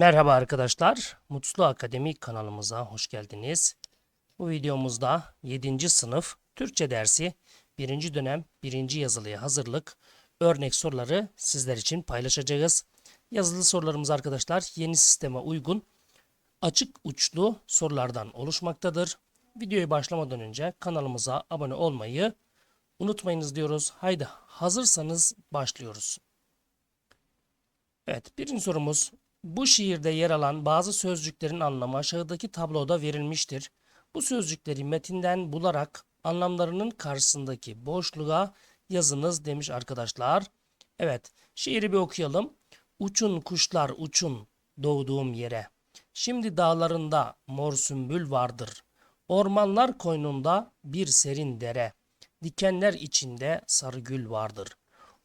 Merhaba arkadaşlar, Mutlu Akademi kanalımıza hoş geldiniz. Bu videomuzda 7. sınıf Türkçe dersi 1. dönem 1. yazılıya hazırlık örnek soruları sizler için paylaşacağız. Yazılı sorularımız arkadaşlar yeni sisteme uygun açık uçlu sorulardan oluşmaktadır. Videoya başlamadan önce kanalımıza abone olmayı unutmayınız diyoruz. Haydi hazırsanız başlıyoruz. Evet birinci sorumuz bu şiirde yer alan bazı sözcüklerin anlamı aşağıdaki tabloda verilmiştir. Bu sözcükleri metinden bularak anlamlarının karşısındaki boşluğa yazınız demiş arkadaşlar. Evet, şiiri bir okuyalım. Uçun kuşlar uçun doğduğum yere. Şimdi dağlarında mor sümbül vardır. Ormanlar koynunda bir serin dere. Dikenler içinde sarı gül vardır.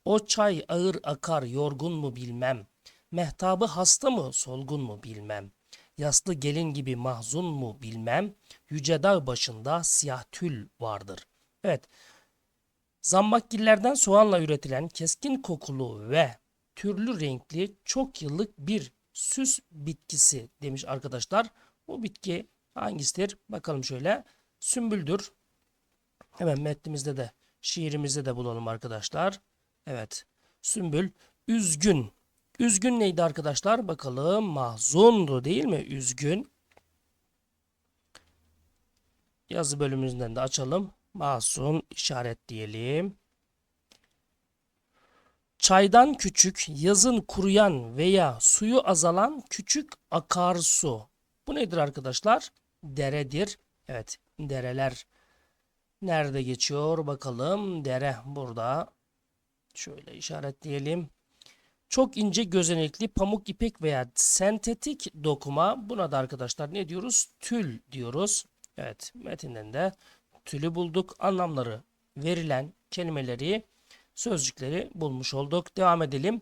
O çay ağır akar yorgun mu bilmem. Mehtabı hasta mı solgun mu bilmem. Yaslı gelin gibi mahzun mu bilmem. Yüce dağ başında siyah tül vardır. Evet. Zambakgillerden soğanla üretilen keskin kokulu ve türlü renkli çok yıllık bir süs bitkisi demiş arkadaşlar. Bu bitki hangisidir? Bakalım şöyle. Sümbüldür. Hemen metnimizde de şiirimizde de bulalım arkadaşlar. Evet. Sümbül üzgün. Üzgün neydi arkadaşlar? Bakalım mahzundu değil mi? Üzgün. Yazı bölümümüzden de açalım. Mahzun işaretleyelim. Çaydan küçük, yazın kuruyan veya suyu azalan küçük akarsu. Bu nedir arkadaşlar? Deredir. Evet, dereler nerede geçiyor? Bakalım. Dere burada. Şöyle işaretleyelim. Çok ince gözenekli pamuk ipek veya sentetik dokuma. Buna da arkadaşlar ne diyoruz? Tül diyoruz. Evet, metinden de tülü bulduk. Anlamları verilen kelimeleri sözcükleri bulmuş olduk. Devam edelim.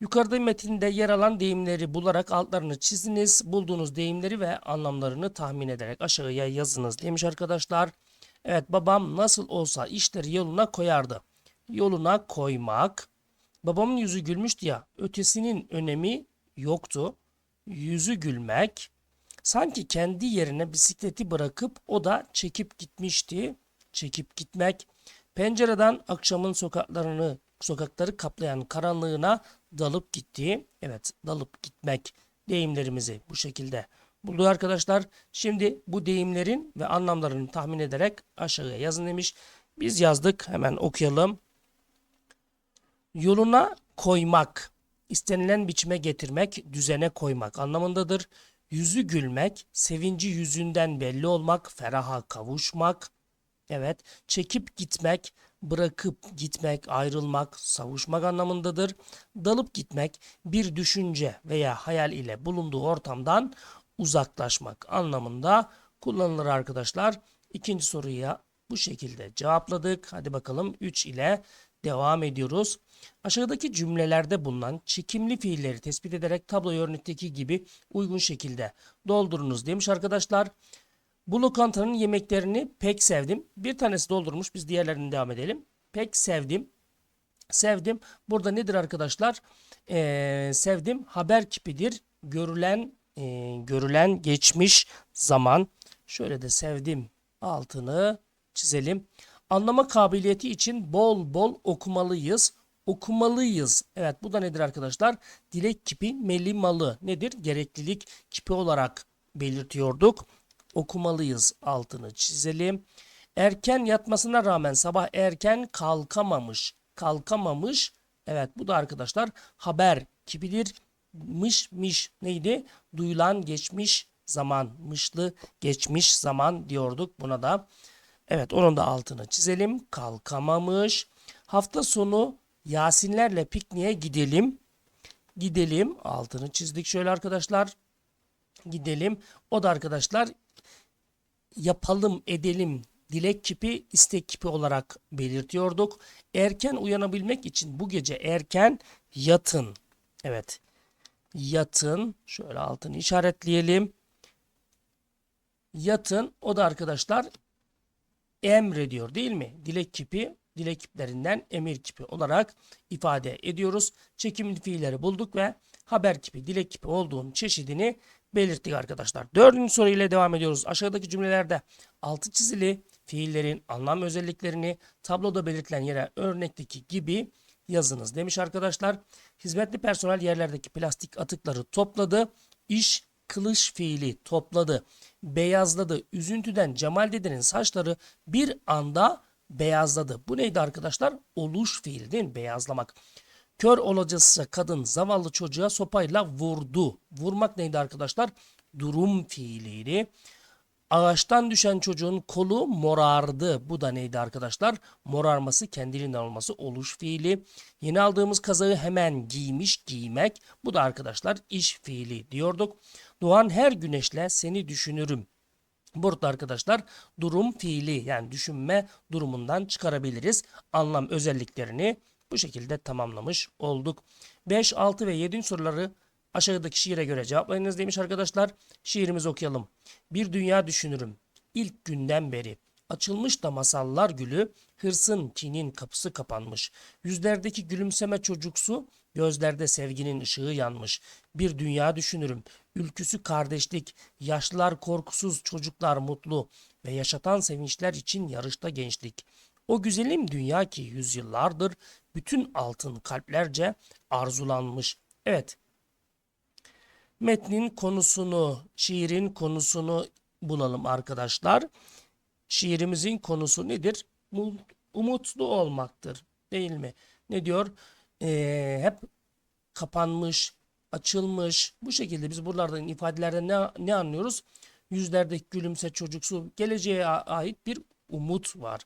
Yukarıda metinde yer alan deyimleri bularak altlarını çiziniz. Bulduğunuz deyimleri ve anlamlarını tahmin ederek aşağıya yazınız demiş arkadaşlar. Evet babam nasıl olsa işleri yoluna koyardı. Yoluna koymak. Babamın yüzü gülmüştü ya. Ötesinin önemi yoktu. Yüzü gülmek. Sanki kendi yerine bisikleti bırakıp o da çekip gitmişti. Çekip gitmek. Pencereden akşamın sokaklarını sokakları kaplayan karanlığına dalıp gitti. Evet, dalıp gitmek deyimlerimizi bu şekilde buldu arkadaşlar. Şimdi bu deyimlerin ve anlamlarını tahmin ederek aşağıya yazın demiş. Biz yazdık. Hemen okuyalım. Yoluna koymak, istenilen biçime getirmek, düzene koymak anlamındadır. Yüzü gülmek, sevinci yüzünden belli olmak, feraha kavuşmak. Evet, çekip gitmek, bırakıp gitmek, ayrılmak, savuşmak anlamındadır. Dalıp gitmek, bir düşünce veya hayal ile bulunduğu ortamdan uzaklaşmak anlamında kullanılır arkadaşlar. İkinci soruya bu şekilde cevapladık. Hadi bakalım 3 ile devam ediyoruz. Aşağıdaki cümlelerde bulunan çekimli fiilleri tespit ederek tablo örnekteki gibi uygun şekilde doldurunuz demiş arkadaşlar. Bu lokantanın yemeklerini pek sevdim. Bir tanesi doldurmuş. Biz diğerlerini devam edelim. Pek sevdim. Sevdim. Burada nedir arkadaşlar? Ee, sevdim. Haber kipidir. Görülen e, görülen geçmiş zaman. Şöyle de sevdim altını çizelim. Anlama kabiliyeti için bol bol okumalıyız. Okumalıyız. Evet bu da nedir arkadaşlar? Dilek kipi melimalı. Nedir? Gereklilik kipi olarak belirtiyorduk. Okumalıyız altını çizelim. Erken yatmasına rağmen sabah erken kalkamamış. Kalkamamış. Evet bu da arkadaşlar haber kipidir. Mış miş neydi? Duyulan geçmiş zaman. Mışlı geçmiş zaman diyorduk buna da. Evet onun da altını çizelim. Kalkamamış. Hafta sonu Yasinlerle pikniğe gidelim. Gidelim. Altını çizdik şöyle arkadaşlar. Gidelim. O da arkadaşlar yapalım edelim dilek kipi istek kipi olarak belirtiyorduk. Erken uyanabilmek için bu gece erken yatın. Evet. Yatın. Şöyle altını işaretleyelim. Yatın. O da arkadaşlar emrediyor değil mi? Dilek kipi dilek kiplerinden emir kipi olarak ifade ediyoruz. Çekimli fiilleri bulduk ve haber kipi, dilek kipi olduğunun çeşidini belirttik arkadaşlar. Dördüncü soru ile devam ediyoruz. Aşağıdaki cümlelerde altı çizili fiillerin anlam özelliklerini tabloda belirtilen yere örnekteki gibi yazınız demiş arkadaşlar. Hizmetli personel yerlerdeki plastik atıkları topladı. İş kılıç fiili topladı. Beyazladı. Üzüntüden Cemal dedenin saçları bir anda beyazladı. Bu neydi arkadaşlar? Oluş fiili değil mi? Beyazlamak. Kör olacaksa kadın zavallı çocuğa sopayla vurdu. Vurmak neydi arkadaşlar? Durum fiiliydi. Ağaçtan düşen çocuğun kolu morardı. Bu da neydi arkadaşlar? Morarması kendiliğinden olması oluş fiili. Yeni aldığımız kazağı hemen giymiş giymek. Bu da arkadaşlar iş fiili diyorduk. Doğan her güneşle seni düşünürüm. Burada arkadaşlar durum fiili yani düşünme durumundan çıkarabiliriz. Anlam özelliklerini bu şekilde tamamlamış olduk. 5, 6 ve 7. soruları aşağıdaki şiire göre cevaplayınız demiş arkadaşlar. Şiirimizi okuyalım. Bir dünya düşünürüm. İlk günden beri. Açılmış da masallar gülü, hırsın kinin kapısı kapanmış. Yüzlerdeki gülümseme çocuksu, gözlerde sevginin ışığı yanmış. Bir dünya düşünürüm. Ülküsü kardeşlik, yaşlılar korkusuz, çocuklar mutlu ve yaşatan sevinçler için yarışta gençlik. O güzelim dünya ki yüzyıllardır bütün altın kalplerce arzulanmış. Evet, metnin konusunu, şiirin konusunu bulalım arkadaşlar. Şiirimizin konusu nedir? Mu- Umutlu olmaktır. Değil mi? Ne diyor? Ee, hep kapanmış, açılmış. Bu şekilde biz buralardan ifadelerden ne, ne anlıyoruz? Yüzlerdeki gülümse çocuksu geleceğe ait bir umut var.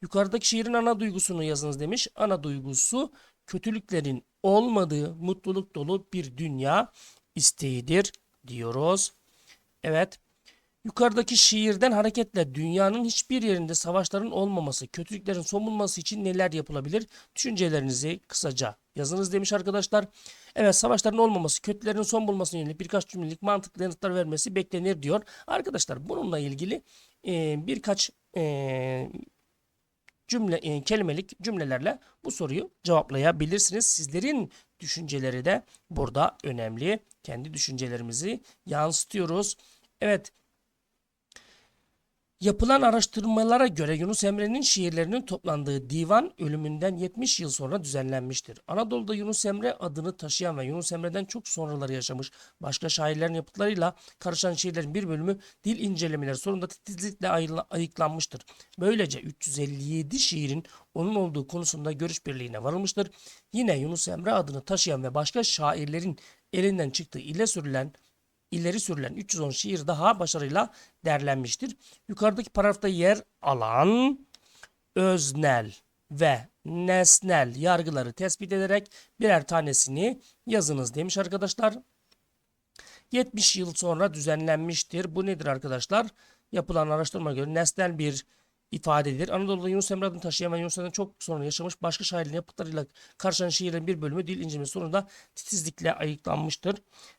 Yukarıdaki şiirin ana duygusunu yazınız demiş. Ana duygusu kötülüklerin olmadığı mutluluk dolu bir dünya isteğidir diyoruz. Evet. Yukarıdaki şiirden hareketle dünyanın hiçbir yerinde savaşların olmaması, kötülüklerin son bulması için neler yapılabilir? Düşüncelerinizi kısaca yazınız demiş arkadaşlar. Evet savaşların olmaması, kötülerin son bulmasına yönelik birkaç cümlelik mantıklı yanıtlar vermesi beklenir diyor. Arkadaşlar bununla ilgili e, birkaç e, cümle e, kelimelik cümlelerle bu soruyu cevaplayabilirsiniz. Sizlerin düşünceleri de burada önemli. Kendi düşüncelerimizi yansıtıyoruz. Evet. Yapılan araştırmalara göre Yunus Emre'nin şiirlerinin toplandığı divan ölümünden 70 yıl sonra düzenlenmiştir. Anadolu'da Yunus Emre adını taşıyan ve Yunus Emre'den çok sonraları yaşamış başka şairlerin yapıtlarıyla karışan şiirlerin bir bölümü dil incelemeleri sonunda titizlikle ayıklanmıştır. Böylece 357 şiirin onun olduğu konusunda görüş birliğine varılmıştır. Yine Yunus Emre adını taşıyan ve başka şairlerin elinden çıktığı ile sürülen ileri sürülen 310 şiir daha başarıyla derlenmiştir. Yukarıdaki paragrafta yer alan öznel ve nesnel yargıları tespit ederek birer tanesini yazınız demiş arkadaşlar. 70 yıl sonra düzenlenmiştir. Bu nedir arkadaşlar? Yapılan araştırma göre nesnel bir ifadedir. Anadolu'da Yunus Emre adını taşıyan ve Yunus Emre'den çok sonra yaşamış başka şairlerin yapıtlarıyla karşılanan şiirlerin bir bölümü dil incelemesi sonunda titizlikle ayıklanmıştır.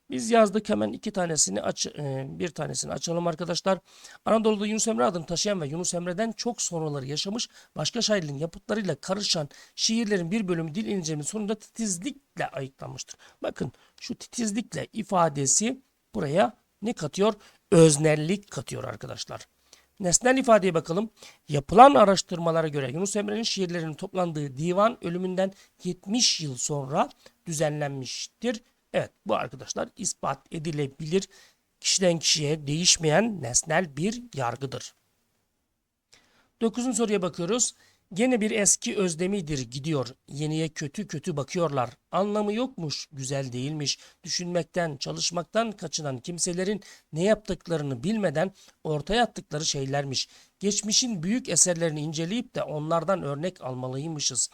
Biz yazdık hemen iki tanesini aç, e, bir tanesini açalım arkadaşlar. Anadolu'da Yunus Emre adını taşıyan ve Yunus Emre'den çok sonraları yaşamış başka şairlerin yapıtlarıyla karışan şiirlerin bir bölümü dil incelemesi sonunda titizlikle ayıklanmıştır. Bakın şu titizlikle ifadesi buraya ne katıyor? Öznellik katıyor arkadaşlar. Nesnel ifadeye bakalım. Yapılan araştırmalara göre Yunus Emre'nin şiirlerinin toplandığı divan ölümünden 70 yıl sonra düzenlenmiştir. Evet bu arkadaşlar ispat edilebilir. Kişiden kişiye değişmeyen nesnel bir yargıdır. Dokuzuncu soruya bakıyoruz. Gene bir eski özlemidir gidiyor. Yeniye kötü kötü bakıyorlar. Anlamı yokmuş, güzel değilmiş. Düşünmekten, çalışmaktan kaçınan kimselerin ne yaptıklarını bilmeden ortaya attıkları şeylermiş. Geçmişin büyük eserlerini inceleyip de onlardan örnek almalıymışız.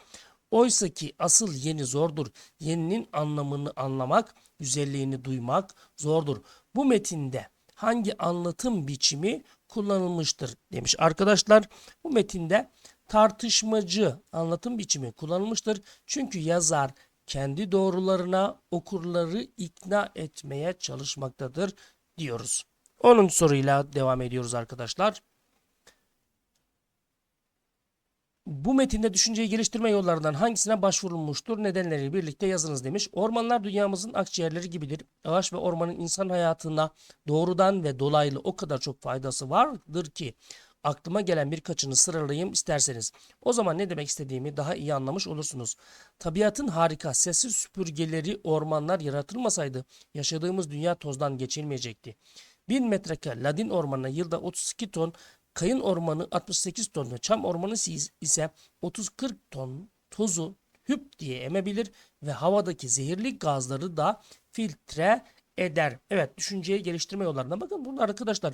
Oysa ki asıl yeni zordur. Yeninin anlamını anlamak, güzelliğini duymak zordur. Bu metinde hangi anlatım biçimi kullanılmıştır demiş arkadaşlar. Bu metinde tartışmacı anlatım biçimi kullanılmıştır. Çünkü yazar kendi doğrularına okurları ikna etmeye çalışmaktadır diyoruz. Onun soruyla devam ediyoruz arkadaşlar. Bu metinde düşünceyi geliştirme yollarından hangisine başvurulmuştur? Nedenleriyle birlikte yazınız demiş. Ormanlar dünyamızın akciğerleri gibidir. Ağaç ve ormanın insan hayatına doğrudan ve dolaylı o kadar çok faydası vardır ki aklıma gelen birkaçını sıralayayım isterseniz. O zaman ne demek istediğimi daha iyi anlamış olursunuz. Tabiatın harika sessiz süpürgeleri ormanlar yaratılmasaydı yaşadığımız dünya tozdan geçilmeyecekti. 1000 metrekare ladin ormanına yılda 32 ton Kayın ormanı 68 ton ve çam ormanı ise 30-40 ton tozu hüp diye emebilir ve havadaki zehirli gazları da filtre eder. Evet düşünceyi geliştirme yollarına bakın burada arkadaşlar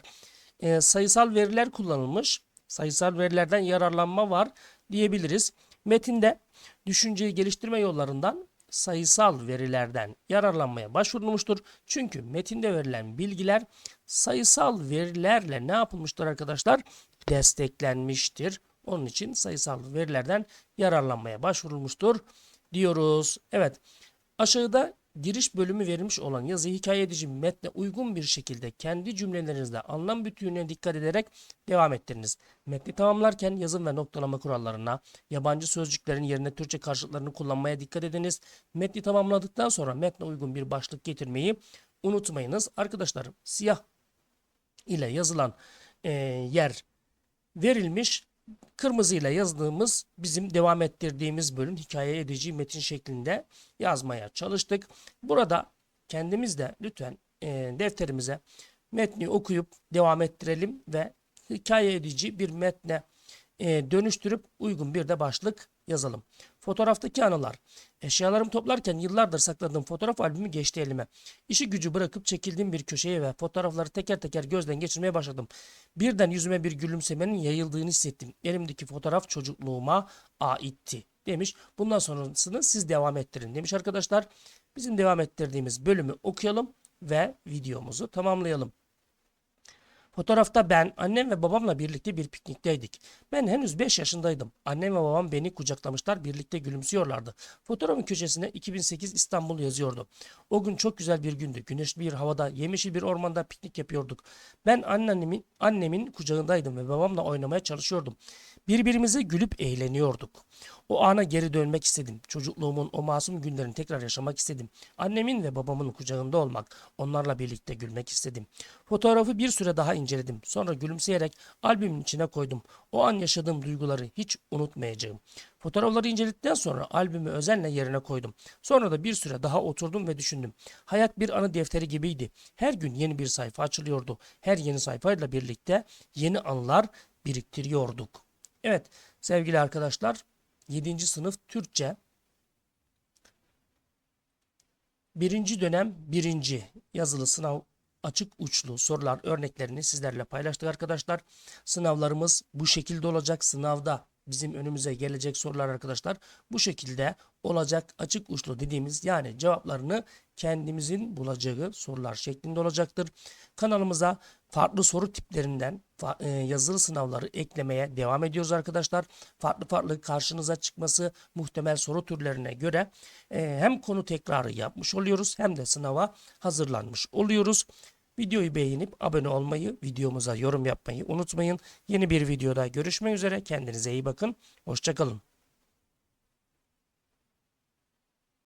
e, sayısal veriler kullanılmış. Sayısal verilerden yararlanma var diyebiliriz. Metinde düşünceyi geliştirme yollarından sayısal verilerden yararlanmaya başvurulmuştur. Çünkü metinde verilen bilgiler sayısal verilerle ne yapılmıştır arkadaşlar? Desteklenmiştir. Onun için sayısal verilerden yararlanmaya başvurulmuştur diyoruz. Evet aşağıda giriş bölümü verilmiş olan yazı hikaye edici metne uygun bir şekilde kendi cümlelerinizde anlam bütünlüğüne dikkat ederek devam ettiriniz. Metni tamamlarken yazım ve noktalama kurallarına, yabancı sözcüklerin yerine Türkçe karşılıklarını kullanmaya dikkat ediniz. Metni tamamladıktan sonra metne uygun bir başlık getirmeyi unutmayınız. Arkadaşlar siyah ile yazılan e, yer verilmiş. Kırmızı ile yazdığımız bizim devam ettirdiğimiz bölüm hikaye edici metin şeklinde yazmaya çalıştık. Burada kendimiz de lütfen e, defterimize metni okuyup devam ettirelim ve hikaye edici bir metne e, dönüştürüp uygun bir de başlık yazalım. Fotoğraftaki anılar. Eşyalarımı toplarken yıllardır sakladığım fotoğraf albümü geçti elime. İşi gücü bırakıp çekildiğim bir köşeye ve fotoğrafları teker teker gözden geçirmeye başladım. Birden yüzüme bir gülümsemenin yayıldığını hissettim. Elimdeki fotoğraf çocukluğuma aitti demiş. Bundan sonrasını siz devam ettirin demiş arkadaşlar. Bizim devam ettirdiğimiz bölümü okuyalım ve videomuzu tamamlayalım. Fotoğrafta ben, annem ve babamla birlikte bir piknikteydik. Ben henüz 5 yaşındaydım. Annem ve babam beni kucaklamışlar, birlikte gülümsüyorlardı. Fotoğrafın köşesine 2008 İstanbul yazıyordu. O gün çok güzel bir gündü. Güneşli bir havada, yemişil bir ormanda piknik yapıyorduk. Ben anneannemin, annemin kucağındaydım ve babamla oynamaya çalışıyordum. Birbirimize gülüp eğleniyorduk. O ana geri dönmek istedim. Çocukluğumun o masum günlerini tekrar yaşamak istedim. Annemin ve babamın kucağında olmak, onlarla birlikte gülmek istedim. Fotoğrafı bir süre daha inceledim. Sonra gülümseyerek albümün içine koydum. O an yaşadığım duyguları hiç unutmayacağım. Fotoğrafları inceledikten sonra albümü özenle yerine koydum. Sonra da bir süre daha oturdum ve düşündüm. Hayat bir anı defteri gibiydi. Her gün yeni bir sayfa açılıyordu. Her yeni sayfayla birlikte yeni anılar biriktiriyorduk. Evet sevgili arkadaşlar 7. sınıf Türkçe birinci dönem birinci yazılı sınav açık uçlu sorular örneklerini sizlerle paylaştık arkadaşlar. Sınavlarımız bu şekilde olacak. Sınavda bizim önümüze gelecek sorular arkadaşlar bu şekilde olacak açık uçlu dediğimiz yani cevaplarını kendimizin bulacağı sorular şeklinde olacaktır. Kanalımıza farklı soru tiplerinden e, yazılı sınavları eklemeye devam ediyoruz arkadaşlar. Farklı farklı karşınıza çıkması muhtemel soru türlerine göre e, hem konu tekrarı yapmış oluyoruz hem de sınava hazırlanmış oluyoruz. Videoyu beğenip abone olmayı, videomuza yorum yapmayı unutmayın. Yeni bir videoda görüşmek üzere. Kendinize iyi bakın. Hoşçakalın.